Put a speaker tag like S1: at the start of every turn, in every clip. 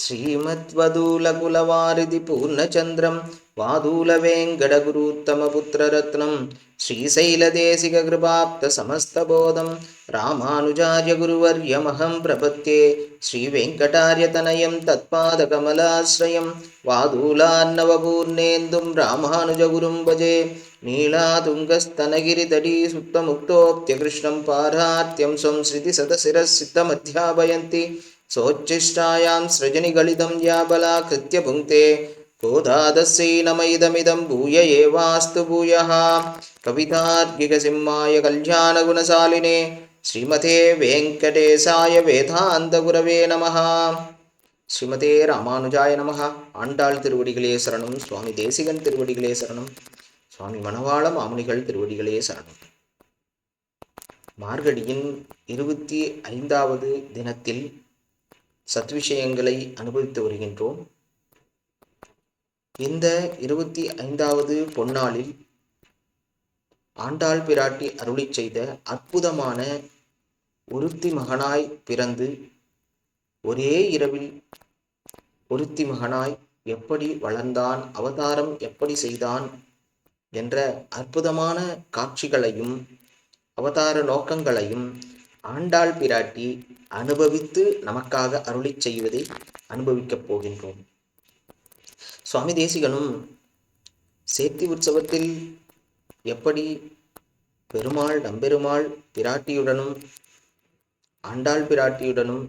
S1: శ్రీమద్వదూలకులవారిది పూర్ణచంద్రం వాదూల వెంకట గురుత్తమపుత్రరత్నం శ్రీశైలదేశిక కృపాప్త సమస్తబోధం రామానుజార్య గురువర్యమహం ప్రపత్తే శ్రీవేంకటార్యతనయం తత్పాదకమలాశ్రయం వాదూలాన్నవపూర్ణేందుం రామానుజగురుం భజే నీలాతుంగస్తనగిరితడీ సుప్తముక్తోప్త్యకృష్ణం పారాత్యం సంశ్రుతి సదశిరస్సిద్ధమధ్యాపయంతి सोच्छिष्टायां सृजनिगलितं या बलाकृत्य भुङ्क्ते गोदादस्यै नमैदमिदं भूय एवास्तु भूयः कवितार्किकसिंहाय कल्याणगुणशालिने श्रीमते वेङ्कटेशाय வேதாந்தகுரவே நமः ஸ்ரீமதே ராமானுஜாய நமः ஆண்டாள் திருவடிகளே சரணம் சுவாமி தேசிகன் திருவடிகளே சரணம் சுவாமி மணவாள மாமுனிகள் திருவடிகளே சரணம் மார்கழியின் இருபத்தி ஐந்தாவது தினத்தில் சத்விஷயங்களை அனுபவித்து வருகின்றோம். இந்த இருபத்தி ஐந்தாவது பொன்னாளில் ஆண்டாள் பிராட்டி அருளி செய்த அற்புதமான ஒருத்தி மகனாய் பிறந்து ஒரே இரவில் ஒருத்தி மகனாய் எப்படி வளர்ந்தான் அவதாரம் எப்படி செய்தான் என்ற அற்புதமான காட்சிகளையும் அவதார நோக்கங்களையும் ஆண்டாள் பிராட்டி அனுபவித்து நமக்காக அருளி செய்வதை அனுபவிக்கப் போகின்றோம். சுவாமி தேசிகனும் சேத்தி உற்சவத்தில் எப்படி பெருமாள் நம்பெருமாள் பிராட்டியுடனும் ஆண்டாள் பிராட்டியுடனும்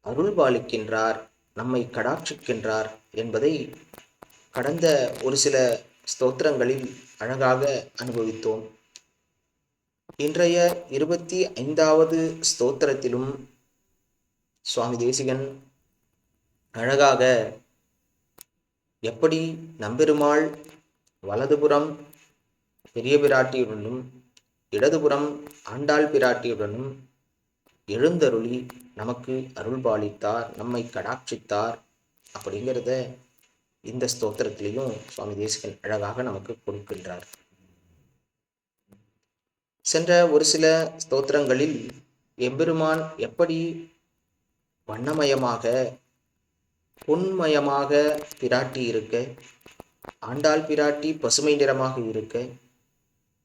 S1: அருள் பாலிக்கின்றார் நம்மை கடாட்சிக்கின்றார் என்பதை கடந்த ஒரு சில ஸ்தோத்திரங்களில் அழகாக அனுபவித்தோம். இன்றைய இருபத்தி ஐந்தாவது ஸ்தோத்திரத்திலும் சுவாமி தேசிகன் அழகாக எப்படி நம்பெருமாள் வலதுபுறம் பெரிய பிராட்டியுடனும் இடதுபுறம் ஆண்டாள் பிராட்டியுடனும் எழுந்தருளி நமக்கு அருள் பாலித்தார் நம்மை கடாட்சித்தார் அப்படிங்கிறத இந்த ஸ்தோத்திரத்திலையும் சுவாமி தேசிகன் அழகாக நமக்கு கொடுக்கின்றார். சென்ற ஒரு சில ஸ்தோத்திரங்களில் எம்பெருமான் எப்படி வண்ணமயமாக பொன்மயமாக பிராட்டி இருக்க ஆண்டாள் பிராட்டி பசுமை நிறமாக இருக்க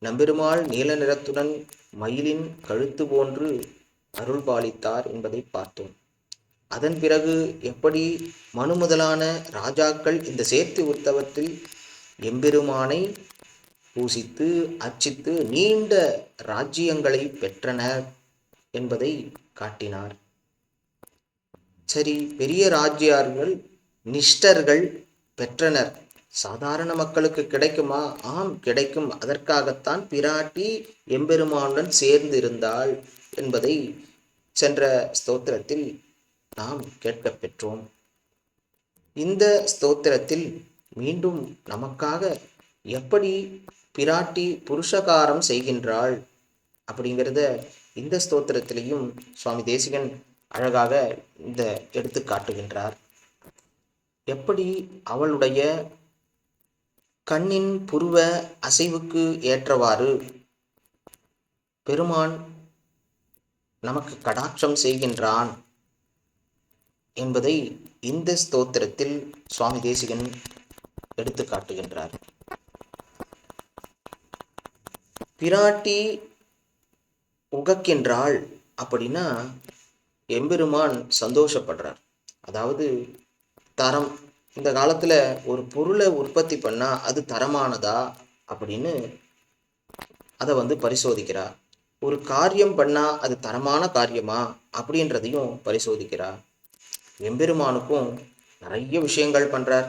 S1: நம்பெருமாள் நீல நிறத்துடன் மயிலின் கழுத்து போன்று அருள் பாலித்தார் என்பதை பார்த்தோம். அதன் பிறகு எப்படி மனு முதலான ராஜாக்கள் இந்த சேர்த்து உத்தவத்தில் எம்பெருமானை பூசித்து அச்சித்து நீண்ட ராஜ்யங்களை பெற்றனர் என்பதை காட்டினார். சரி பெரிய ராஜ்யார்கள் நிஷ்டர்கள் பெற்றனர். சாதாரண மக்களுக்கு கிடைக்குமா? ஆம் கிடைக்கும். அதற்காகத்தான் பிராட்டி எம்பெருமானுடன் சேர்ந்து இருந்தாள் என்பதை சென்ற ஸ்தோத்திரத்தில் நாம் கேட்க பெற்றோம். இந்த ஸ்தோத்திரத்தில் மீண்டும் நமக்காக எப்படி பிராட்டி புருஷகாரம் செய்கின்றாள். அப்படிங்கிறத இந்த ஸ்தோத்திரத்திலையும் சுவாமி தேசிகன் அழகாக இந்த எடுத்து காட்டுகின்றார். எப்படி அவளுடைய கண்ணின் புருவ அசைவுக்கு ஏற்றவாறு பெருமான் நமக்கு கடாட்சம் செய்கின்றான் என்பதை இந்த ஸ்தோத்திரத்தில் சுவாமி தேசிகன் எடுத்து காட்டுகின்றார். பிராட்டி உகக்கின்றாள் அப்படின்னா எம்பெருமான் சந்தோஷப்படுறார். அதாவது தரம் இந்த காலத்தில் ஒரு பொருளை உற்பத்தி பண்ணால் அது தரமானதா அப்படின்னு அதை வந்து பரிசோதிக்கிறார். ஒரு காரியம் பண்ணால் அது தரமான காரியமா அப்படின்றதையும் பரிசோதிக்கிறார். எம்பெருமானுக்கும் நிறைய விஷயங்கள் பண்ணுறார்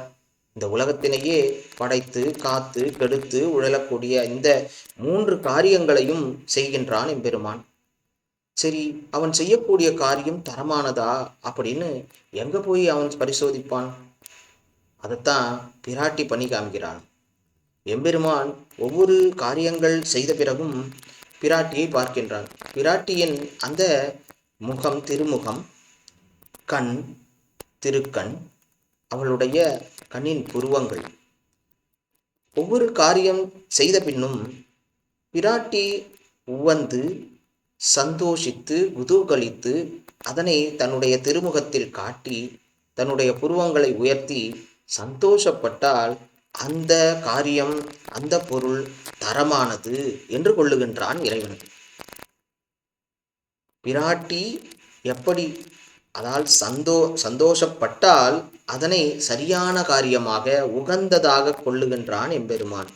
S1: இந்த உலகத்தினையே படைத்து காத்து கெடுத்து உழலக்கூடிய இந்த மூன்று காரியங்களையும் செய்கின்றான் எம்பெருமான். சரி அவன் செய்யக்கூடிய காரியம் தரமானதா அப்படின்னு எங்க போய் அவன் பரிசோதிப்பான்? அதைத்தான் பிராட்டி பண்ணி காமிக்கிறான் எம்பெருமான் ஒவ்வொரு காரியங்கள் செய்த பிறகும் பிராட்டியை பார்க்கின்றான். பிராட்டியின் அந்த முகம் திருமுகம் கண் திருக்கண் அவளுடைய கண்ணின் புருவங்கள் ஒவ்வொரு காரியம் செய்த பின்னும் பிராட்டி உவந்து சந்தோஷித்து குதூகலித்து அதனை தன்னுடைய திருமுகத்தில் காட்டி தன்னுடைய புருவங்களை உயர்த்தி சந்தோஷப்பட்டால் அந்த காரியம் அந்த பொருள் தரமானது என்று கொள்ளுகின்றான் இறைவன். பிராட்டி எப்படி அதால் சந்தோ சந்தோஷப்பட்டால் அதனை சரியான காரியமாக உகந்ததாக கொள்ளுகின்றான் எம்பெருமான்.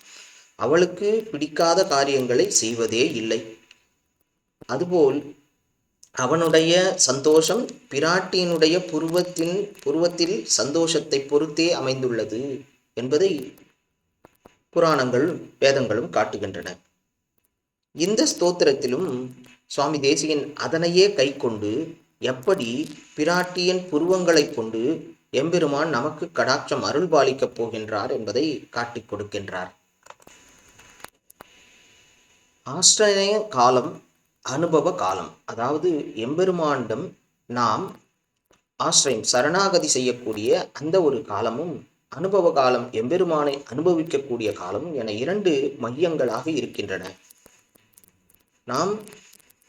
S1: அவளுக்கு பிடிக்காத காரியங்களை செய்வதே இல்லை. அதுபோல் அவனுடைய சந்தோஷம் பிராட்டியினுடைய புருவத்தின் புருவத்தில் சந்தோஷத்தை பொறுத்தே அமைந்துள்ளது என்பதை புராணங்கள் வேதங்களும் காட்டுகின்றன. இந்த ஸ்தோத்திரத்திலும் சுவாமி தேசியன் அதனையே கை கொண்டு எப்படி பிராட்டியின் புருவங்களைக் கொண்டு எம்பெருமான் நமக்கு கடாட்சம் அருள் பாலிக்கப் போகின்றார் என்பதை காட்டிக் கொடுக்கின்றார். ஆசிரிய காலம் அனுபவ காலம். அதாவது எம்பெருமானிடம் நாம் ஆசிரியம் சரணாகதி செய்யக்கூடிய அந்த ஒரு காலமும் அனுபவ காலம் எம்பெருமானை அனுபவிக்கக்கூடிய காலமும் என இரண்டு மையங்களாக இருக்கின்றன. நாம்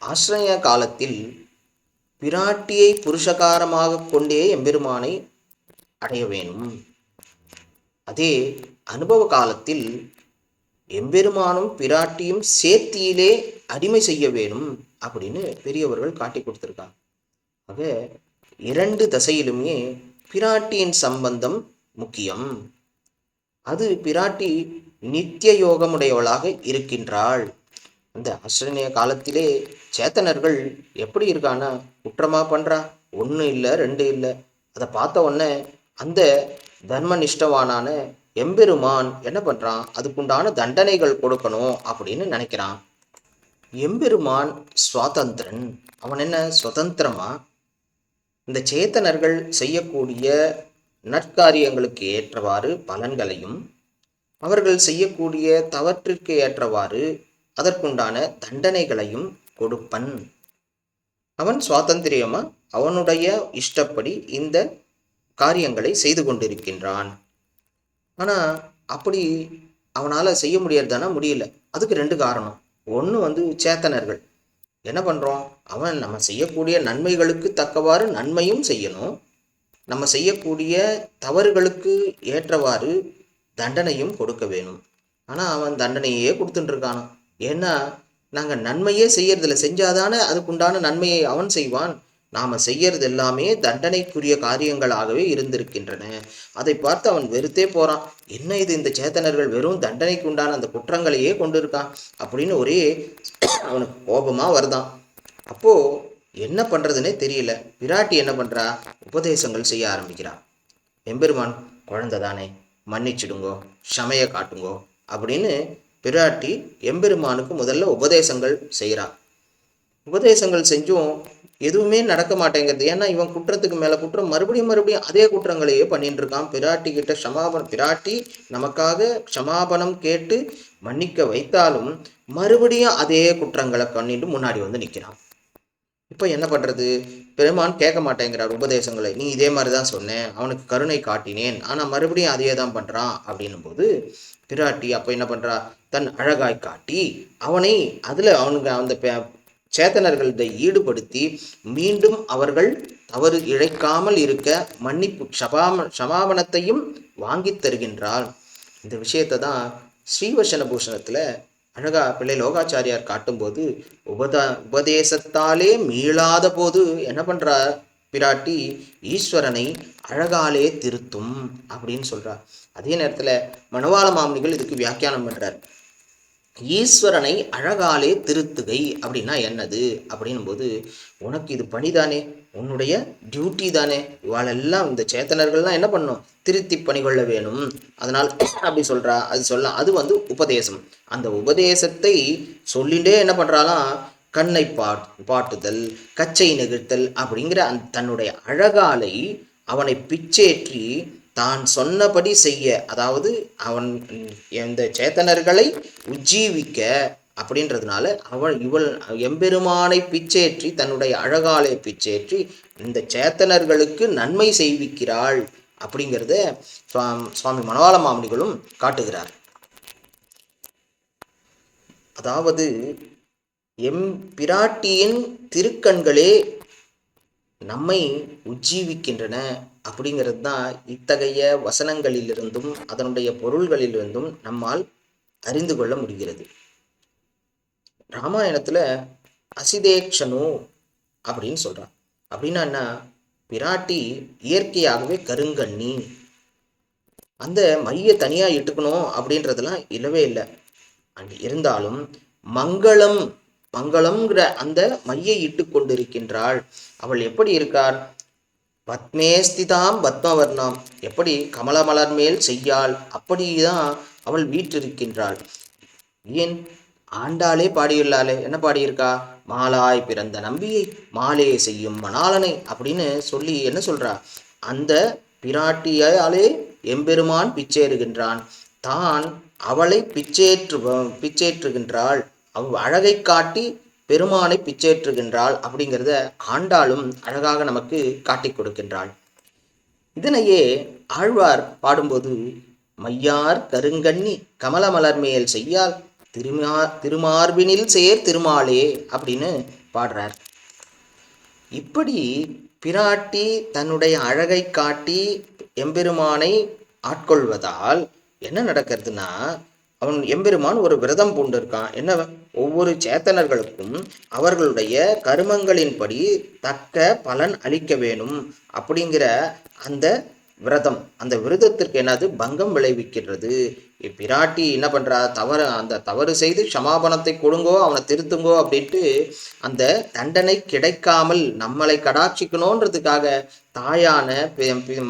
S1: ஆசிரய காலத்தில் பிராட்டியை புருஷகாரமாக கொண்டே எம்பெருமானை அடைய வேணும் அதே அனுபவ காலத்தில் எம்பெருமானும் பிராட்டியும் சேர்த்தியிலே அடிமை செய்ய வேணும் அப்படின்னு பெரியவர்கள் காட்டி கொடுத்துருக்காங்க. ஆக இரண்டு தசையிலுமே பிராட்டியின் சம்பந்தம் முக்கியம். அது பிராட்டி நித்திய யோகமுடையவளாக இருக்கின்றாள். அந்த ஆசிரணிய காலத்திலே சேத்தனர்கள் எப்படி இருக்கானா குற்றமா பண்றா? ஒன்று இல்லை ரெண்டு இல்லை. அதை பார்த்த உடனே அந்த தர்ம நிஷ்டவானான எம்பெருமான் என்ன பண்றான்? அதுக்குண்டான தண்டனைகள் கொடுக்கணும் அப்படின்னு நினைக்கிறான். எம்பெருமான் சுவாதந்திரன். அவன் என்ன? சுதந்திரமா? இந்த சேத்தனர்கள் செய்யக்கூடிய நற்காரியங்களுக்கு ஏற்றவாறு பலன்களையும் அவர்கள் செய்யக்கூடிய தவற்றிற்கு ஏற்றவாறு அதற்குண்டான தண்டனைகளையும் கொடுப்பன். அவன் சுவாதந்திரியமா? அவனுடைய இஷ்டப்படி இந்த காரியங்களை செய்து கொண்டிருக்கின்றான். ஆனா அப்படி அவனால செய்ய முடியறதுனா? முடியல. அதுக்கு ரெண்டு காரணம். ஒன்று வந்து சேத்தனர்கள். என்ன பண்றோம்? அவன் நம்ம செய்யக்கூடிய நன்மைகளுக்கு தக்கவாறு நன்மையும் செய்யணும். நம்ம செய்யக்கூடிய தவறுகளுக்கு ஏற்றவாறு தண்டனையும் கொடுக்க வேணும். ஆனால் அவன் தண்டனையே கொடுத்துட்டு ஏன்னா நாங்கள் நன்மையே செய்யறதில்ல. செஞ்சாதானே அதுக்குண்டான நன்மையை அவன் செய்வான். நாம் செய்யறது எல்லாமே தண்டனைக்குரிய காரியங்களாகவே இருந்திருக்கின்றன. அதை பார்த்து அவன் வெறுத்தே போகிறான் என்ன இது இந்த சேத்தனர்கள் வெறும் தண்டனைக்கு உண்டான அந்த குற்றங்களையே கொண்டிருக்கான்? அப்படின்னு ஒரே அவனுக்கு கோபமாக வருதான். அப்போது என்ன பண்ணுறதுனே தெரியல. விராட்டி என்ன பண்ணுறா உபதேசங்கள் செய்ய ஆரம்பிக்கிறான் எம்பெருமான் குழந்தை தானே மன்னிச்சிடுங்கோ. சமையை காட்டுங்கோ. அப்படின்னு பிராட்டி எம்பெருமானுக்கு முதல்ல உபதேசங்கள் செய்கிறா உபதேசங்கள் செஞ்சும் எதுவுமே நடக்க மாட்டேங்கிறது ஏன்னா இவன் குற்றத்துக்கு மேலே குற்றம் மறுபடியும் மறுபடியும் அதே குற்றங்களையே பண்ணிட்டு இருக்கான். பிராட்டி கிட்ட க்ஷமாபனம் பிராட்டி நமக்காக க்ஷமாபனம் கேட்டு மன்னிக்க வைத்தாலும் மறுபடியும் அதே குற்றங்களை பண்ணிட்டு முன்னாடி வந்து நிற்கிறான் இப்போ என்ன பண்ணுறது பெருமான் கேட்க மாட்டேங்கிறார் உபதேசங்களை. நீ இதே மாதிரி தான் சொன்னேன் அவனுக்கு கருணை காட்டினேன். ஆனால் மறுபடியும் அதையே தான் பண்ணுறான் அப்படின்னும் போது பிராட்டி அப்போ என்ன பண்ணுறா தன் அழகாய் காட்டி அவனை அதில் அவனுக்கு அந்த பே- சேத்தனர்களை ஈடுபடுத்தி மீண்டும் அவர்கள் தவறு இழைக்காமல் இருக்க மன்னிப்பு சபாம சமாபனத்தையும் வாங்கித் தருகின்றாள் இந்த விஷயத்தை தான் ஸ்ரீவசன பூஷணத்தில் அழகா பிள்ளை லோகாச்சாரியார் காட்டும்போது உபதா உபதேசத்தாலே மீளாத போது என்ன பண்ணுறா பிராட்டி? ஈஸ்வரனை அழகாலே திருத்தும் அப்படின்னு சொல்கிறார் அதே நேரத்தில் மணவாள மாமனிகள் இதுக்கு வியாக்கியானம் பண்ணுறார் ஈஸ்வரனை அழகாலே திருத்துகை அப்படின்னா என்னது? அப்படின்னும் போது உனக்கு இது பணிதானே? உன்னுடைய டியூட்டி தானே? இவாளெல்லாம் இந்த சேத்தனர்கள்லாம் என்ன பண்ணும்? திருத்தி பணிகொள்ள வேணும். அதனால் அப்படி சொல்கிறா அது சொல்ல அது வந்து உபதேசம். அந்த உபதேசத்தை சொல்லிட்டே என்ன பண்ணுறாலாம் கண்ணை பாட் பாட்டுதல் கச்சை நிகழ்த்தல் அப்படிங்கிற அந்த தன்னுடைய அழகாலை அவனை பிச்சேற்றி தான் சொன்னபடி செய்ய. அதாவது அவன் இந்த சேத்தனர்களை உஜ்ஜீவிக்க அப்படின்றதுனால அவள் இவள் எம்பெருமானை பிச்சேற்றி தன்னுடைய அழகாலை பிச்சேற்றி இந்த சேத்தனர்களுக்கு நன்மை செய்விக்கிறாள் அப்படிங்கிறத சுவாமி சுவாமி மாமணிகளும் காட்டுகிறார். அதாவது எம் பிராட்டியின் திருக்கண்களே நம்மை உஜ்ஜீவிக்கின்றன. அப்படிங்கிறது தான் இத்தகைய வசனங்களிலிருந்தும் அதனுடைய பொருள்களிலிருந்தும் நம்மால் அறிந்து கொள்ள முடிகிறது. ராமாயணத்துல அசிதேக்ஷனு அப்படின்னு சொல்றான். அப்படின்னா என்ன? பிராட்டி இயற்கையாகவே கருங்கண்ணி. அந்த மைய தனியா இட்டுக்கணும் அப்படின்றதெல்லாம் இல்லவே இல்லை. அண்ட் இருந்தாலும் மங்களம் மங்களம்ங்கிற அந்த மையை இட்டு கொண்டிருக்கின்றாள் அவள் எப்படி இருக்கார் பத்மேஸ்திதாம் பத்மவர்ணாம். எப்படி கமலமலர் மேல் செய்யாள் அப்படிதான் அவள் வீற்றிருக்கின்றாள். ஏன்? ஆண்டாளே பாடியுள்ளாளே என்ன பாடியிருக்கா? மாலாய் பிறந்த நம்பியை மாலே செய்யும் மணாளனை அப்படின்னு சொல்லி என்ன சொல்றா? அந்த பிராட்டியாலே எம்பெருமான் பிச்சேறுகின்றான். தான் அவளை பிச்சேற்று பிச்சேற்றுகின்றாள். அவ் அழகை காட்டி பெருமானை பிச்சேற்றுகின்றாள் அப்படிங்கிறத ஆண்டாளும் அழகாக நமக்கு காட்டிக் கொடுக்கின்றாள். இதனையே ஆழ்வார் பாடும்போது மையார் கருங்கண்ணி கமலமலர் மேல் செய்யால் திருமா திருமார்பினில் சேர் திருமாலே அப்படின்னு பாடுறார். இப்படி பிராட்டி தன்னுடைய அழகை காட்டி எம்பெருமானை ஆட்கொள்வதால் என்ன நடக்கிறதுனா அவன் எம்பெருமான் ஒரு விரதம் பூண்டிருக்கான். என்ன ஒவ்வொரு சேத்தனர்களுக்கும் அவர்களுடைய கருமங்களின்படி தக்க பலன் அளிக்க வேணும் அப்படிங்கிற அந்த விரதம். அந்த விரதத்திற்கு என்னது? பங்கம் விளைவிக்கிறது பிராட்டி என்ன பண்றா? தவறு அந்த தவறு செய்து க்ஷமாபணத்தை கொடுங்கோ அவனை திருத்துங்கோ அப்படின்ட்டு அந்த தண்டனை கிடைக்காமல் நம்மளை கடாட்சிக்கணுன்றதுக்காக தாயான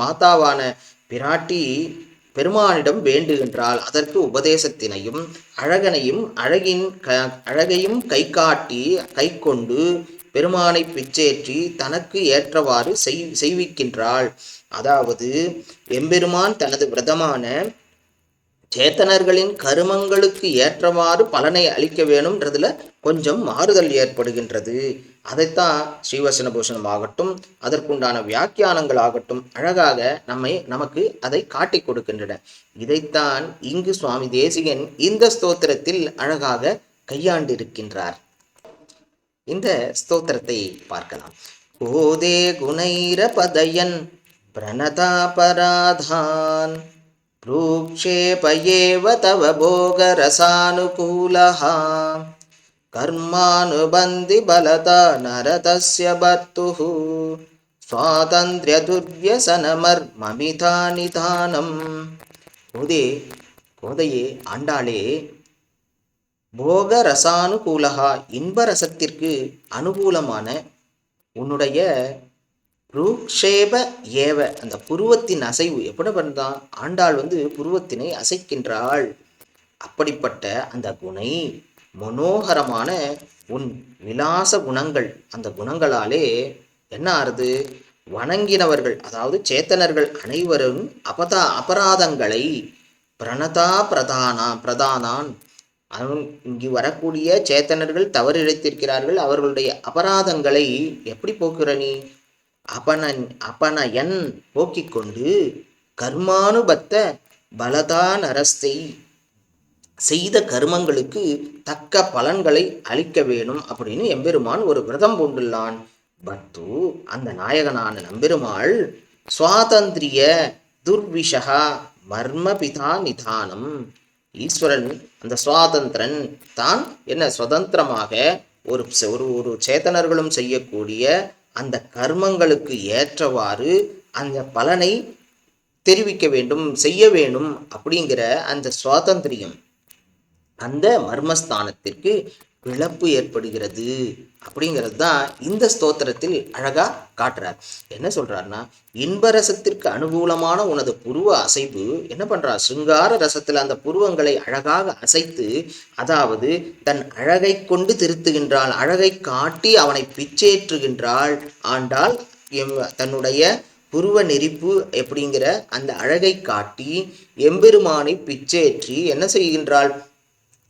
S1: மாதாவான பிராட்டி பெருமானிடம் வேண்டுகின்றாள் அதற்கு உபதேசத்தினையும் அழகனையும் அழகின் க அழகையும் கை காட்டி கை கொண்டு பெருமானை பிச்சேற்றி தனக்கு ஏற்றவாறு செய் செய்விக்கின்றாள். அதாவது எம்பெருமான் தனது விரதமான சேத்தனர்களின் கருமங்களுக்கு ஏற்றவாறு பலனை அளிக்க வேணும்ன்றதுல கொஞ்சம் மாறுதல் ஏற்படுகின்றது. அதைத்தான் ஸ்ரீவசன பூஷணம் ஆகட்டும் அதற்குண்டான வியாக்கியானங்கள் ஆகட்டும் அழகாக நம்மை நமக்கு அதை காட்டிக் கொடுக்கின்றன இதைத்தான் இங்கு சுவாமி தேசிகன் இந்த ஸ்தோத்திரத்தில் அழகாக கையாண்டிருக்கின்றார் இந்த ஸ்தோத்திரத்தை பார்க்கலாம் கோதே குணைர பதயன் பிரணதாபராதான் प्रूक्षेपयेव तव भोगरसानुकूलः कर्मानुबन्धिबलता नरतस्य भर्तुः स्वातन्त्र्यदुर्व्यसनमर्ममितानिधानम् கோதே கோதையே ஆண்டாளே போக ரசானுகூலகா இன்ப ரசத்திற்கு அனுகூலமான உன்னுடைய ரூக்ஷேப ஏவ அந்த புருவத்தின் அசைவு எப்படி பண்ணதான் ஆண்டாள் வந்து புருவத்தினை அசைக்கின்றாள் அப்படிப்பட்ட அந்த குணை மனோகரமான உன் விலாச குணங்கள். அந்த குணங்களாலே என்ன ஆறுது? வணங்கினவர்கள் அதாவது சேத்தனர்கள் அனைவரும் அபதா அபராதங்களை பிரணதா பிரதானா பிரதானான். அவன் இங்கு வரக்கூடிய சேத்தனர்கள் தவறிழைத்திருக்கிறார்கள். அவர்களுடைய அபராதங்களை எப்படி போக்குற நீ? அபனன் அபனயன் போக்கிக் கொண்டு கர்மானுபத்த பலதா நரஸ்தை செய்த கர்மங்களுக்கு தக்க பலன்களை அளிக்க வேணும் அப்படின்னு எம்பெருமான் ஒரு விரதம் கொண்டுள்ளான் பத்து அந்த நாயகனான நம்பெருமாள் சுவாதந்திரிய துர்விஷகா மர்மபிதா நிதானம். ஈஸ்வரன் அந்த சுவாதந்திரன் தான் என்ன சுதந்திரமாக ஒரு ஒரு ஒரு சேத்தனர்களும் செய்யக்கூடிய அந்த கர்மங்களுக்கு ஏற்றவாறு அந்த பலனை தெரிவிக்க வேண்டும் செய்ய வேண்டும் அப்படிங்கிற அந்த சுவாதந்திரியம். அந்த மர்மஸ்தானத்திற்கு இழப்பு ஏற்படுகிறது அப்படிங்கிறது தான் இந்த ஸ்தோத்திரத்தில் அழகா காட்டுறார். என்ன சொல்றாருன்னா இன்பரசத்திற்கு அனுகூலமான உனது புருவ அசைவு என்ன பண்றார்? சிங்கார ரசத்தில் அந்த புருவங்களை அழகாக அசைத்து அதாவது தன் அழகை கொண்டு திருத்துகின்றாள் அழகை காட்டி அவனை பிச்சேற்றுகின்றாள் ஆண்டாள் எம் தன்னுடைய புருவ நெறிப்பு எப்படிங்கிற அந்த அழகை காட்டி எம்பெருமானை பிச்சேற்றி என்ன செய்கின்றாள்?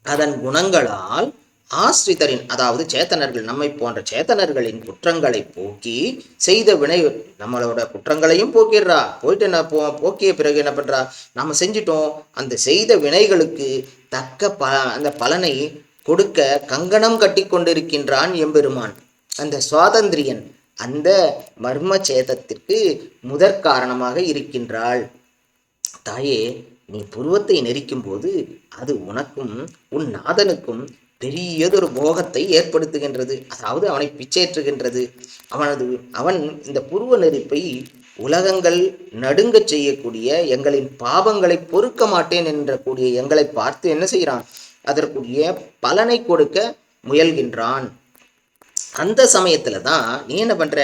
S1: அதன் குணங்களால் ஆஸ்ரிதரின் அதாவது சேத்தனர்கள் நம்மை போன்ற சேத்தனர்களின் குற்றங்களை போக்கி செய்த வினை நம்மளோட குற்றங்களையும் போக்கிடுறா. போயிட்டு என்ன போ போக்கிய பிறகு என்ன பண்றா? நம்ம செஞ்சிட்டோம். அந்த செய்த வினைகளுக்கு தக்க ப அந்த பலனை கொடுக்க கங்கணம் கட்டி கொண்டிருக்கின்றான் எம்பெருமான். அந்த சுவாதந்திரியன் அந்த மர்ம சேதத்திற்கு முதற் காரணமாக இருக்கின்றாள். தாயே நீ புருவத்தை நெரிக்கும் போது அது உனக்கும் உன் நாதனுக்கும் பெரியதொரு மோகத்தை ஏற்படுத்துகின்றது. அதாவது அவனை பிச்சேற்றுகின்றது. அவனது அவன் இந்த புருவ நெரிப்பை உலகங்கள் நடுங்கச் செய்யக்கூடிய எங்களின் பாவங்களை பொறுக்க மாட்டேன் என்ற கூடிய எங்களை பார்த்து என்ன செய்கிறான்? அதற்குரிய பலனை கொடுக்க முயல்கின்றான். அந்த சமயத்துல தான் நீ என்ன பண்ற?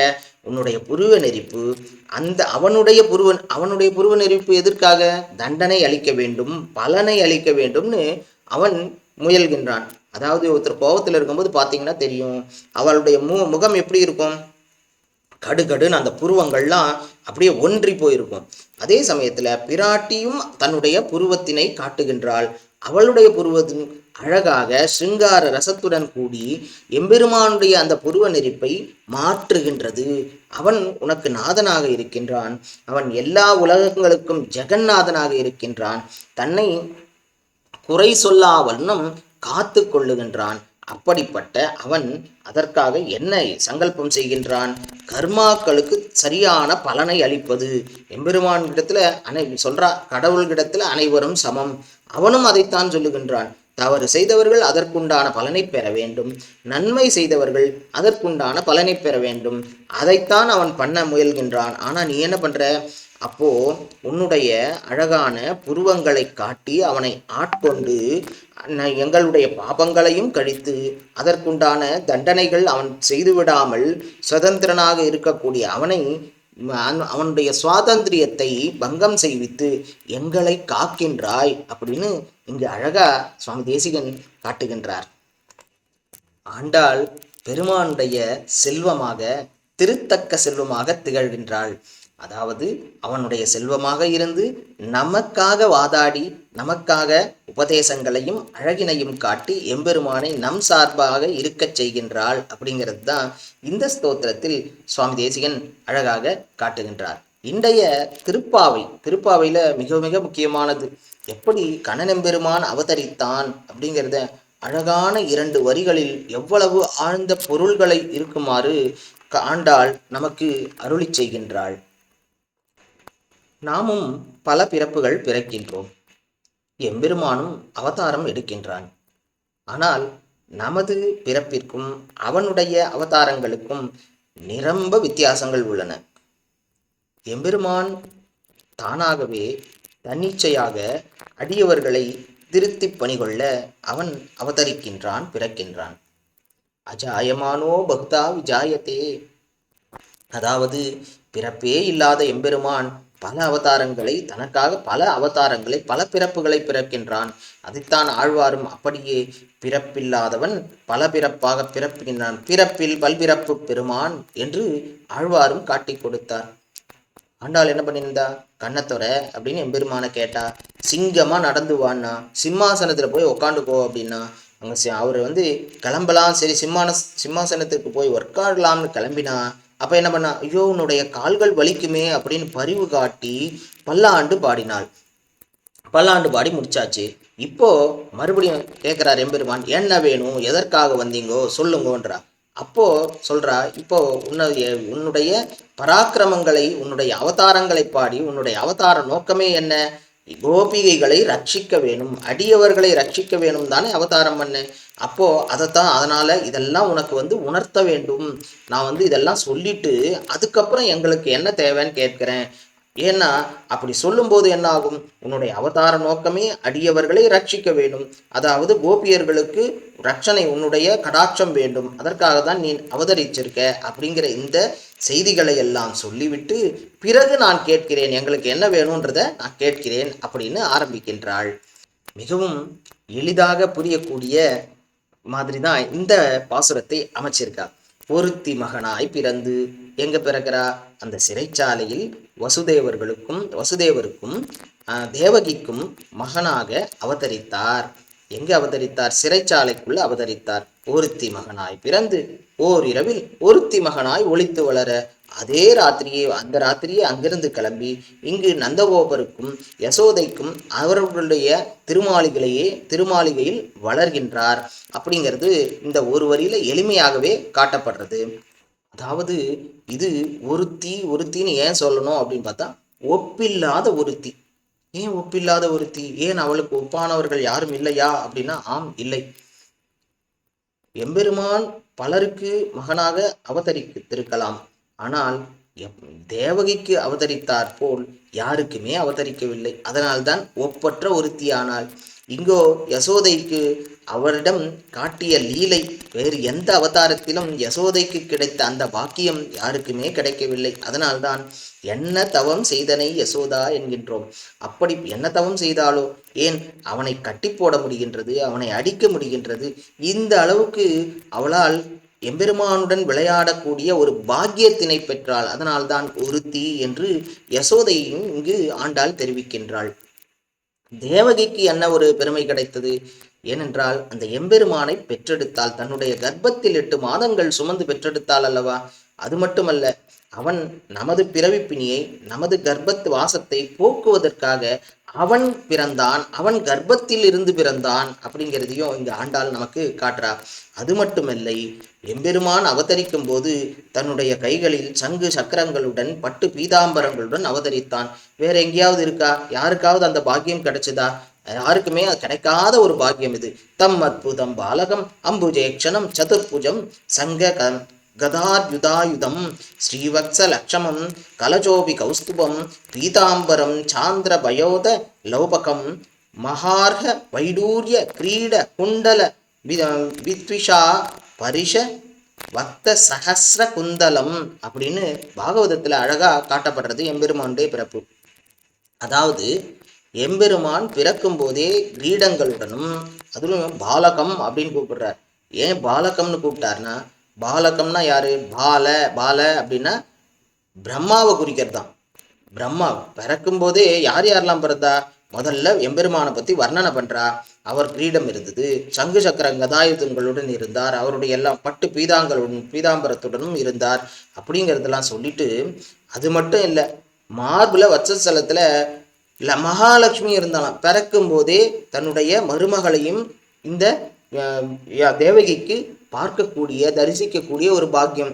S1: உன்னுடைய புருவ நெறிப்பு அந்த அவனுடைய புருவ அவனுடைய புருவ நெறிப்பு எதற்காக? தண்டனை அளிக்க வேண்டும் பலனை அளிக்க வேண்டும்னு அவன் முயல்கின்றான். அதாவது ஒருத்தர் கோபத்தில் இருக்கும்போது பார்த்தீங்கன்னா தெரியும். அவளுடைய மு முகம் எப்படி இருக்கும்? கடுகடுன்னு அந்த புருவங்கள்லாம் அப்படியே ஒன்றி போயிருக்கும். அதே சமயத்தில் பிராட்டியும் தன்னுடைய புருவத்தினை காட்டுகின்றாள். அவளுடைய புருவத்தின் அழகாக சிங்கார ரசத்துடன் கூடி எம்பெருமானுடைய அந்த புருவ நெறிப்பை மாற்றுகின்றது. அவன் உனக்கு நாதனாக இருக்கின்றான். அவன் எல்லா உலகங்களுக்கும் ஜெகநாதனாக இருக்கின்றான். தன்னை குறை சொல்லா வண்ணம் காத்து கொள்ளுகின்றான். அப்படிப்பட்ட அவன் அதற்காக என்ன சங்கல்பம் செய்கின்றான்? கர்மாக்களுக்கு சரியான பலனை அளிப்பது. எம்பெருமானிடத்துல அனை சொல்றா கடவுள்கிடத்துல அனைவரும் சமம். அவனும் அதைத்தான் சொல்லுகின்றான். தவறு செய்தவர்கள் அதற்குண்டான பலனை பெற வேண்டும். நன்மை செய்தவர்கள் அதற்குண்டான பலனை பெற வேண்டும். அதைத்தான் அவன் பண்ண முயல்கின்றான். ஆனால் நீ என்ன பண்ற? அப்போ உன்னுடைய அழகான புருவங்களை காட்டி அவனை ஆட்கொண்டு எங்களுடைய பாபங்களையும் கழித்து அதற்குண்டான தண்டனைகள் அவன் செய்துவிடாமல் சுதந்திரனாக இருக்கக்கூடிய அவனை அவனுடைய சுவாதந்திரியத்தை பங்கம் செய்வித்து எங்களை காக்கின்றாய் அப்படின்னு இங்கு அழகா சுவாமி தேசிகன் காட்டுகின்றார். ஆண்டாள் பெருமானுடைய செல்வமாக திருத்தக்க செல்வமாக திகழ்கின்றாள். அதாவது அவனுடைய செல்வமாக இருந்து நமக்காக வாதாடி நமக்காக உபதேசங்களையும் அழகினையும் காட்டி எம்பெருமானை நம் சார்பாக இருக்கச் செய்கின்றாள் அப்படிங்கிறது தான் இந்த ஸ்தோத்திரத்தில் சுவாமி தேசிகன் அழகாக காட்டுகின்றார். இன்றைய திருப்பாவை திருப்பாவையில மிக மிக முக்கியமானது. எப்படி கண்ணனெம்பெருமான் அவதரித்தான் அப்படிங்கிறத அழகான இரண்டு வரிகளில் எவ்வளவு ஆழ்ந்த பொருள்களை இருக்குமாறு ஆண்டாள் நமக்கு அருளி செய்கின்றாள். நாமும் பல பிறப்புகள் பிறக்கின்றோம். எம்பெருமானும் அவதாரம் எடுக்கின்றான். ஆனால் நமது பிறப்பிற்கும் அவனுடைய அவதாரங்களுக்கும் நிரம்ப வித்தியாசங்கள் உள்ளன. எம்பெருமான் தானாகவே தன்னிச்சையாக அடியவர்களை திருத்தி பணிகொள்ள அவன் அவதரிக்கின்றான் பிறக்கின்றான். அஜாயமானோ பக்தா விஜாயத்தே. அதாவது பிறப்பே இல்லாத எம்பெருமான் பல அவதாரங்களை தனக்காக பல அவதாரங்களை பல பிறப்புகளை பிறக்கின்றான். அதைத்தான் ஆழ்வாரும் அப்படியே பிறப்பில்லாதவன் பல பிறப்பாக பிறப்புகின்றான் பிறப்பில் பல்பிறப்பு பெருமான் என்று ஆழ்வாரும் காட்டிக் கொடுத்தார். ஆண்டாள் என்ன பண்ணியிருந்தா? கண்ணத்தொரை அப்படின்னு எம்பெருமான கேட்டா சிங்கமா நடந்து வான்னா சிம்மாசனத்துல போய் உக்காண்டுக்கோ அப்படின்னா அங்க அவர் வந்து கிளம்பலாம் சரி சிம்மான சிம்மாசனத்துக்கு போய் உட்காரலாம்னு கிளம்பினா அப்போ என்ன பண்ணா ஐயோ உன்னுடைய கால்கள் வலிக்குமே அப்படின்னு பரிவு காட்டி பல்லாண்டு பாடினாள். பல்லாண்டு பாடி முடிச்சாச்சு. இப்போ மறுபடியும் கேட்குறார் எம்பெருமான் என்ன வேணும்? எதற்காக வந்தீங்கோ? சொல்லுங்கோன்றா. அப்போ சொல்றா இப்போ உன்னுடைய உன்னுடைய பராக்கிரமங்களை உன்னுடைய அவதாரங்களை பாடி உன்னுடைய அவதார நோக்கமே என்ன? கோபிகைகளை ரட்சிக்க வேணும் அடியவர்களை ரட்சிக்க வேணும் தானே அவதாரம் பண்ணு. அப்போது அதைத்தான் அதனால் இதெல்லாம் உனக்கு வந்து உணர்த்த வேண்டும். நான் வந்து இதெல்லாம் சொல்லிட்டு அதுக்கப்புறம் எங்களுக்கு என்ன தேவைன்னு கேட்குறேன். ஏன்னா அப்படி சொல்லும்போது என்ன ஆகும் உன்னுடைய அவதார நோக்கமே அடியவர்களை ரட்சிக்க வேண்டும். அதாவது கோபியர்களுக்கு ரட்சணை உன்னுடைய கடாட்சம் வேண்டும். அதற்காக தான் நீ அவதரிச்சிருக்க அப்படிங்கிற இந்த செய்திகளை எல்லாம் சொல்லிவிட்டு பிறகு நான் கேட்கிறேன் எங்களுக்கு என்ன வேணுன்றத நான் கேட்கிறேன் அப்படின்னு ஆரம்பிக்கின்றாள். மிகவும் எளிதாக புரியக்கூடிய மாதிரி தான் இந்த பாசுரத்தை அமைச்சிருக்கா பொருத்தி மகனாய் பிறந்து எங்க பிறக்கிறா? அந்த சிறைச்சாலையில் வசுதேவர்களுக்கும் வசுதேவருக்கும் ஆஹ், தேவகிக்கும் மகனாக அவதரித்தார். எங்கு அவதரித்தார்? சிறைச்சாலைக்குள்ள அவதரித்தார். ஒருத்தி மகனாய் பிறந்து ஓர் இரவில் ஒருத்தி மகனாய் ஒழித்து வளர அதே ராத்திரியே அந்த ராத்திரியே அங்கிருந்து கிளம்பி இங்கு நந்தகோபருக்கும் யசோதைக்கும் அவர்களுடைய திருமாளிகளையே திருமாளிகையில் வளர்கின்றார். அப்படிங்கிறது இந்த ஒரு வரியில எளிமையாகவே காட்டப்படுறது. அதாவது இது ஒருத்தி ஒருத்தின்னு ஏன் சொல்லணும் அப்படின்னு பார்த்தா ஒப்பில்லாத ஒருத்தி. ஏன் ஒப்பில்லாத ஒருத்தி ஏன் அவளுக்கு ஒப்பானவர்கள் யாரும் இல்லையா? அப்படின்னா ஆம் இல்லை. எம்பெருமான் பலருக்கு மகனாக அவதரித்திருக்கலாம். ஆனால் எப்- தேவகிக்கு அவதரித்தார் போல் யாருக்குமே அவதரிக்கவில்லை. அதனால்தான் ஒப்பற்ற ஒருத்தியானாள் இங்கோ யசோதைக்கு அவரிடம் காட்டிய லீலை வேறு எந்த அவதாரத்திலும் யசோதைக்கு கிடைத்த அந்த பாக்கியம் யாருக்குமே கிடைக்கவில்லை. அதனால்தான் என்ன தவம் செய்தனை யசோதா என்கின்றோம். அப்படி என்ன தவம் செய்தாலோ? ஏன் அவனை கட்டி போட முடிகின்றது அவனை அடிக்க முடிகின்றது? இந்த அளவுக்கு அவளால் எம்பெருமானுடன் விளையாடக்கூடிய ஒரு பாக்கியத்தினை பெற்றாள். அதனால்தான் ஒருத்தி என்று யசோதையும் இங்கு ஆண்டாள் தெரிவிக்கின்றாள். தேவகிக்கு என்ன ஒரு பெருமை கிடைத்தது? ஏனென்றால் அந்த எம்பெருமானை பெற்றெடுத்தால் தன்னுடைய கர்ப்பத்தில் எட்டு மாதங்கள் சுமந்து பெற்றெடுத்தால் அல்லவா? அது மட்டுமல்ல அவன் நமது பிறவிப்பிணியை நமது கர்ப்பத்து வாசத்தை போக்குவதற்காக அவன் பிறந்தான் அவன் கர்ப்பத்தில் இருந்து பிறந்தான் அப்படிங்கிறதையும் இந்த ஆண்டாள் நமக்கு காட்டுறா. அது மட்டுமில்லை எம்பெருமான் அவதரிக்கும் போது தன்னுடைய கைகளில் சங்கு சக்கரங்களுடன் பட்டு பீதாம்பரங்களுடன் அவதரித்தான். வேற எங்கேயாவது இருக்கா? யாருக்காவது அந்த பாக்கியம் கிடைச்சதா? யாருக்குமே அது கிடைக்காத ஒரு பாக்கியம் இது. தம் அற்புதம் பாலகம் அம்புஜேக்ஷணம் சதுர்புஜம் சங்க க கதாயுதாயுதம் ஸ்ரீவத்ச லட்சமம் கலஜோபி கௌஸ்துபம் பீதாம்பரம் சாந்திர பயோத லௌபகம் மகார்ஹ வைடூரிய கிரீட குண்டல வித்விஷா பரிஷ வத்த சஹஸ்ர குந்தலம் அப்படின்னு பாகவதத்தில் அழகாக காட்டப்படுறது எம்பெருமானுடைய பிறப்பு. அதாவது எம்பெருமான் பிறக்கும் போதே கிரீடங்களுடனும் அதுவும் பாலகம் அப்படின்னு கூப்பிடுறார். ஏன் பாலகம்னு கூப்பிட்டாருன்னா பாலகம்னா யாரு? பால பால அப்படின்னா பிரம்மாவை குறிக்கிறது தான் பிரம்மா பிறக்கும் போதே யார் யாரெல்லாம் பிறந்தா? முதல்ல எம்பெருமானை பத்தி வர்ணனை பண்றா. அவர் கிரீடம் இருந்தது சங்கு சக்கர கதாயுதங்களுடன் இருந்தார் அவருடைய எல்லாம் பட்டு பீதாங்களுடன் பீதாம்பரத்துடனும் இருந்தார் அப்படிங்கிறதெல்லாம் சொல்லிட்டு அது மட்டும் இல்லை மார்பில் வச்சஸ்தலத்துல இல்லை மகாலட்சுமி இருந்தாலும் பிறக்கும் போதே தன்னுடைய மருமகளையும் இந்த தேவகிக்கு பார்க்கக்கூடிய தரிசிக்கக்கூடிய ஒரு பாக்கியம்.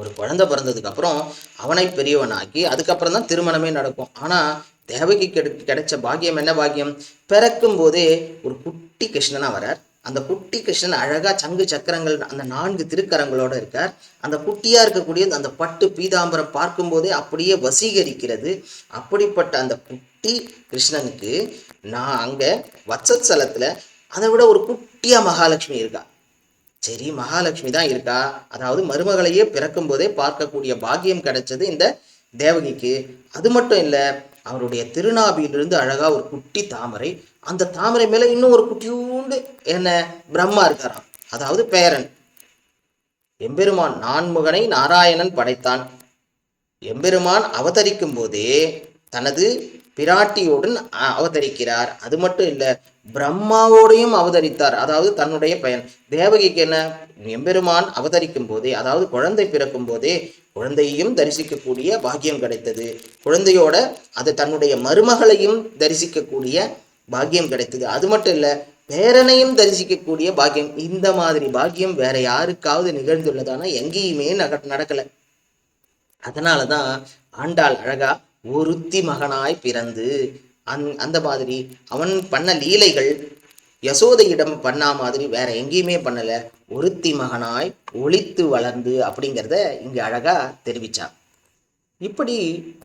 S1: ஒரு குழந்தை பிறந்ததுக்கு அப்புறம் அவனை பெரியவனாக்கி அதுக்கப்புறம் தான் திருமணமே நடக்கும். ஆனால் தேவகி கிடை கிடைச்ச பாக்கியம் என்ன பாக்கியம்? பிறக்கும் போதே ஒரு குட்டி கிருஷ்ணனாக வரார். அந்த குட்டி கிருஷ்ணன் அழகா சங்கு சக்கரங்கள் அந்த நான்கு திருக்கரங்களோட இருக்கார். அந்த குட்டியா இருக்கக்கூடிய அந்த பட்டு பீதாம்பரம் பார்க்கும்போதே அப்படியே வசீகரிக்கிறது. அப்படிப்பட்ட அந்த குட்டி கிருஷ்ணனுக்கு நான் அங்க வத்சத்சலத்துல அதை விட ஒரு குட்டியா மகாலட்சுமி இருக்கா. சரி மகாலட்சுமி தான் இருக்கா. அதாவது மருமகளையே பிறக்கும் போதே பார்க்கக்கூடிய பாக்கியம் கிடைச்சது இந்த தேவகிக்கு. அது மட்டும் இல்லை அவருடைய திருநாபியிலிருந்து அழகா ஒரு குட்டி தாமரை அந்த தாமரை மேல இன்னும் ஒரு குட்டியூண்டு என்ன? பிரம்மா இருக்காராம். அதாவது பேரன். எம்பெருமான் நான்முகனை நாராயணன் படைத்தான். எம்பெருமான் அவதரிக்கும் போதே தனது பிராட்டியுடன் அவதரிக்கிறார். அது மட்டும் இல்லை பிரம்மாவோடையும் அவதரித்தார். அதாவது தன்னுடைய பயன். தேவகிக்கு என்ன? எம்பெருமான் அவதரிக்கும் போதே அதாவது குழந்தை பிறக்கும் போதே குழந்தையையும் தரிசிக்கக்கூடிய பாக்கியம் கிடைத்தது. குழந்தையோட அது தன்னுடைய மருமகளையும் தரிசிக்கக்கூடிய பாக்கியம் கிடைத்தது. அது மட்டும் இல்லை பேரனையும் தரிசிக்கக்கூடிய பாக்கியம். இந்த மாதிரி பாக்கியம் வேற யாருக்காவது நிகழ்ந்துள்ளதானா எங்கேயுமே நக நடக்கல. அதனாலதான் ஆண்டாள் அழகா ஒருத்தி மகனாய் பிறந்து அந் அந்த மாதிரி அவன் பண்ண லீலைகள் யசோதையிடம் பண்ணா மாதிரி வேற எங்கேயுமே பண்ணல. ஒருத்தி மகனாய் ஒளித்து வளர்ந்து அப்படிங்கிறத இங்கே அழகா தெரிவிச்சான். இப்படி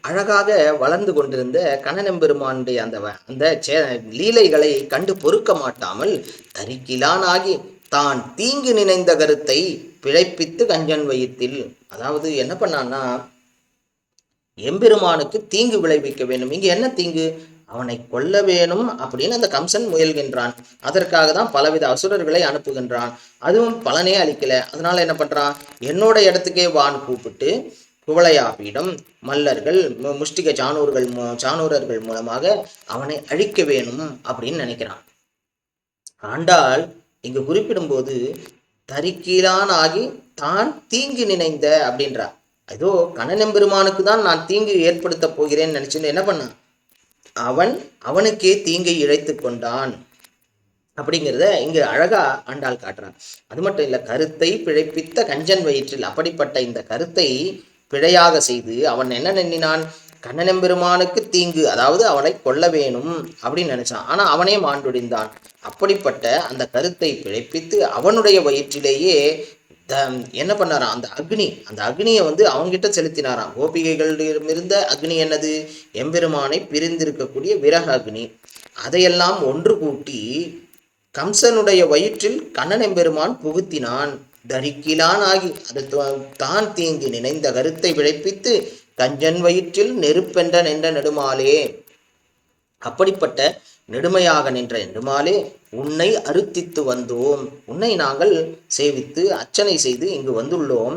S1: அழகாக வளர்ந்து கொண்டிருந்த கண்ணனெம்பெருமானுடைய அந்த வ- அந்த சே- லீலைகளை கண்டு பொறுக்க மாட்டாமல் தரிக்கிலானாகி தான் தீங்கு நினைந்த கருத்தை பிழைப்பித்து கஞ்சன் வயிற்றில் அதாவது என்ன பண்ணான்னா எம்பெருமானுக்கு தீங்கு விளைவிக்க வேண்டும். இங்கே என்ன தீங்கு? அவனை கொல்ல வேணும் அப்படின்னு அந்த கம்சன் முயல்கின்றான். அதற்காக தான் பலவித அசுரர்களை அனுப்புகின்றான். அதுவும் பலனே அளிக்கல. அதனால என்ன பண்றான்? என்னோட இடத்துக்கே வான் கூப்பிட்டு குவளையாபியிடம் மல்லர்கள் முஷ்டிக சானூர்கள் மூ- சானூரர்கள் மூலமாக அவனை அழிக்க வேணும் அப்படின்னு நினைக்கிறான். ஆண்டாள் இங்கு குறிப்பிடும்போது தறிக்கீழான் ஆகி தான் தீங்கு நினைந்த அப்படின்றா ஏதோ கண்ணனெம்பெருமானுக்கு தான் நான் தீங்கு ஏற்படுத்த போகிறேன்னு நினச்சின்னு என்ன பண்ணான் அவன் அவனுக்கே தீங்கை இழைத்து கொண்டான். அப்படிங்கிறத இங்கு அழகா ஆண்டாள் காட்டுறான். அது மட்டும் இல்லை கருத்தை பிழைப்பித்த கஞ்சன் வயிற்றில் அப்படிப்பட்ட இந்த கருத்தை பிழையாக செய்து அவன் என்ன எண்ணினான்? கண்ணனெம்பெருமானுக்கு தீங்கு அதாவது அவனை கொல்ல வேணும் அப்படின்னு நினைச்சான். ஆனா அவனே மாண்டுடிந்தான் அப்படிப்பட்ட அந்த கருத்தை பிழைப்பித்து அவனுடைய வயிற்றிலேயே என்ன பண்ணாராம்? அந்த அக்னி அந்த அக்னியை வந்து அவங்கிட்ட செலுத்தினாராம். கோபிகைகளிடமிருந்த அக்னி என்னது? எம்பெருமானை பிரிந்திருக்கக்கூடிய விரக அக்னி. அதையெல்லாம் ஒன்று கூட்டி கம்சனுடைய வயிற்றில் கண்ணன் எம்பெருமான் புகுத்தினான். தரிக்கிலான் ஆகி அது தான் தீங்கி நினைந்த கருத்தை விழைப்பித்து கஞ்சன் வயிற்றில் நெருப்பென்ற நின்ற நெடுமாலே. அப்படிப்பட்ட நெடுமையாக நின்ற நெடுமாலே உன்னை அறுத்தித்து வந்தோம். உன்னை நாங்கள் சேவித்து அர்ச்சனை செய்து இங்கு வந்துள்ளோம்.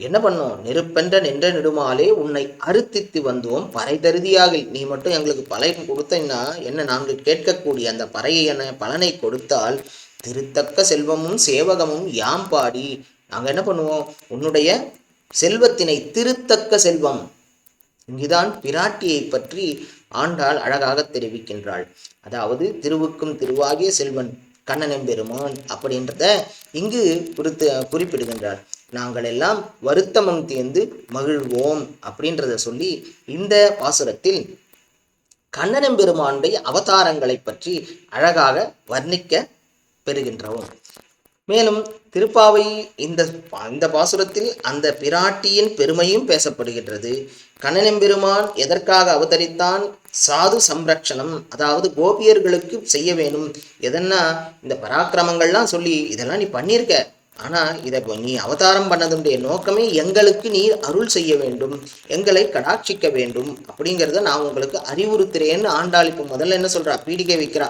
S1: என்ன பண்ணோம்? நெருப்பென்ற நின்ற நெடுமாலே உன்னை அறுத்தித்து வந்தோம். பறை தருதியாக நீ மட்டும் எங்களுக்கு பலன் கொடுத்தன்னா என்ன நாங்கள் கேட்கக்கூடிய அந்த பறையை என பலனை கொடுத்தால் திருத்தக்க செல்வமும் சேவகமும் யாம் பாடி. நாங்கள் என்ன பண்ணுவோம்? உன்னுடைய செல்வத்தினை திருத்தக்க செல்வம். இங்குதான் பிராட்டியை பற்றி ஆண்டாள் அழகாக தெரிவிக்கின்றாள். அதாவது திருவுக்கும் திருவாகிய செல்வன் கண்ணனெம்பெருமான் அப்படின்றத இங்கு குறித்து குறிப்பிடுகின்றார். நாங்கள் எல்லாம் வருத்தமம் தேர்ந்து மகிழ்வோம் அப்படின்றத சொல்லி இந்த பாசுரத்தில் கண்ணனெம்பெருமானுடைய அவதாரங்களை பற்றி அழகாக வர்ணிக்க பெறுகின்றோம். மேலும் திருப்பாவை இந்த இந்த பாசுரத்தில் அந்த பிராட்டியின் பெருமையும் பேசப்படுகின்றது. கண்ணனெம்பெருமான் எதற்காக அவதரித்தான்? சாது சம்ரக்ஷணம் அதாவது கோபியர்களுக்கு செய்ய வேணும் எதன்னா இந்த பராக்கிரமங்கள்லாம் சொல்லி இதெல்லாம் நீ பண்ணியிருக்க ஆனா இதை நீ அவதாரம் பண்ணதுடைய நோக்கமே எங்களுக்கு நீ அருள் செய்ய வேண்டும். எங்களை கடாட்சிக்க வேண்டும். அப்படிங்கிறத நான் உங்களுக்கு அறிவுறுத்துறேன்னு ஆண்டாள் இப்போ முதல்ல என்ன சொல்றா? பீடிகை வைக்கிறா.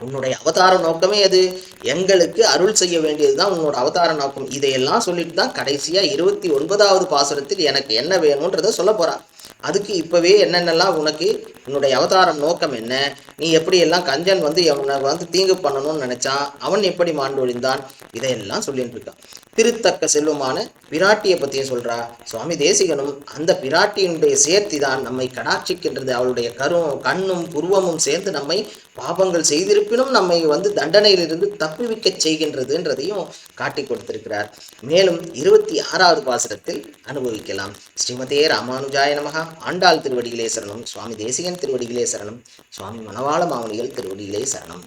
S1: உன்னுடைய அவதார நோக்கமே அது எங்களுக்கு அருள் செய்ய வேண்டியதுதான் உன்னோட அவதார நோக்கம். இதையெல்லாம் சொல்லிட்டு தான் கடைசியா இருபத்தி ஒன்பதாவது பாசுரத்தில் எனக்கு என்ன வேணும்ன்றத சொல்ல போறா. அதுக்கு இப்பவே என்னென்னலாம் உனக்கு உன்னுடைய அவதாரம் நோக்கம் என்ன? நீ எப்படி எல்லாம் கஞ்சன் வந்து அவனை வந்து தீங்கு பண்ணணும்னு நினைச்சான்? அவன் எப்படி மாண்டு ஒழிந்தான்? இதையெல்லாம் சொல்லிட்டு இருக்கான். திருத்தக்க செல்வமான பிராட்டியை பத்தியும் சொல்றா. சுவாமி தேசிகனும் அந்த பிராட்டியினுடைய சேர்த்தி தான் நம்மை கடாட்சிக்கின்றது. அவளுடைய கரும் கண்ணும் புருவமும் சேர்ந்து நம்மை பாபங்கள் செய்திருப்பினும் நம்மை வந்து தண்டனையிலிருந்து தப்புவிக்க செய்கின்றதுன்றதையும் காட்டி கொடுத்திருக்கிறார். மேலும் இருபத்தி ஆறாவது பாசுரத்தில் அனுபவிக்கலாம். ஸ்ரீமதே ராமானுஜாய நமகா ஆண்டாள் திருவடிகளேசரனும் சுவாமி தேசிகன். திருவடிகளே சரணம். சுவாமி மணவாள மாமுனிகள் திருவடிகளே சரணம்.